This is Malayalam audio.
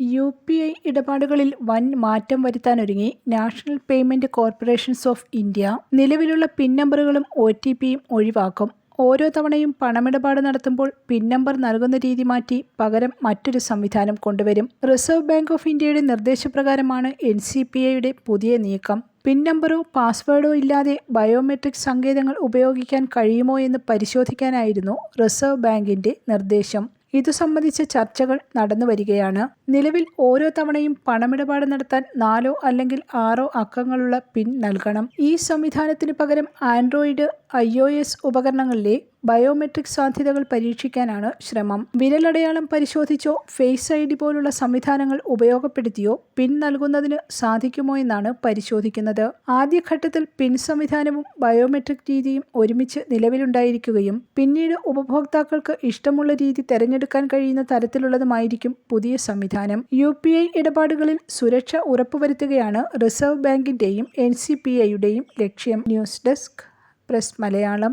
യു പി ഐ ഇടപാടുകളിൽ വൻ മാറ്റം വരുത്താനൊരുങ്ങി national payment corporations of India നിലവിലുള്ള പിൻ നമ്പറുകളും ഒ ടി പിയും ഒഴിവാക്കും. ഓരോ തവണയും പണമിടപാട് നടത്തുമ്പോൾ പിൻ നമ്പർ നൽകുന്ന രീതി മാറ്റി പകരം മറ്റൊരു സംവിധാനം കൊണ്ടുവരും. റിസർവ് ബാങ്ക് ഓഫ് ഇന്ത്യയുടെ നിർദ്ദേശപ്രകാരമാണ് എൻ സി പി ഐയുടെ പുതിയ നീക്കം. പിൻ നമ്പറോ പാസ്വേഡോ ഇല്ലാതെ ബയോമെട്രിക് സങ്കേതങ്ങൾ ഉപയോഗിക്കാൻ കഴിയുമോ എന്ന് പരിശോധിക്കാനായിരുന്നു റിസർവ് ബാങ്കിന്റെ നിർദ്ദേശം. ഇതു സംബന്ധിച്ച ചർച്ചകൾ നടന്നുവരികയാണ് നിലവിൽ ഓരോ തവണയും പണമിടപാട് നടത്താൻ നാലോ അല്ലെങ്കിൽ ആറോ അക്കങ്ങളുള്ള പിൻ നൽകണം. ഈ സംവിധാനത്തിന് പകരം ആൻഡ്രോയിഡ് ഐ ഉപകരണങ്ങളിലെ ബയോമെട്രിക് സാധ്യതകൾ പരീക്ഷിക്കാനാണ് ശ്രമം. വിരലടയാളം പരിശോധിച്ചോ ഫേസ് ഐ ഡി പോലുള്ള സംവിധാനങ്ങൾ ഉപയോഗപ്പെടുത്തിയോ പിൻ നൽകുന്നതിന് സാധിക്കുമോ എന്നാണ് പരിശോധിക്കുന്നത്. ആദ്യഘട്ടത്തിൽ പിൻ സംവിധാനവും ബയോമെട്രിക് രീതിയും ഒരുമിച്ച് നിലവിലുണ്ടായിരിക്കുകയും പിന്നീട് ഉപഭോക്താക്കൾക്ക് ഇഷ്ടമുള്ള രീതി തെരഞ്ഞെടുക്കാൻ കഴിയുന്ന തരത്തിലുള്ളതുമായിരിക്കും പുതിയ സംവിധാനം. യു പി ഐ ഇടപാടുകളിൽ സുരക്ഷ ഉറപ്പുവരുത്തുകയാണ് റിസർവ് ബാങ്കിന്റെയും എൻ സി പി ഐയുടെയും ലക്ഷ്യം. News desk press Malayalam.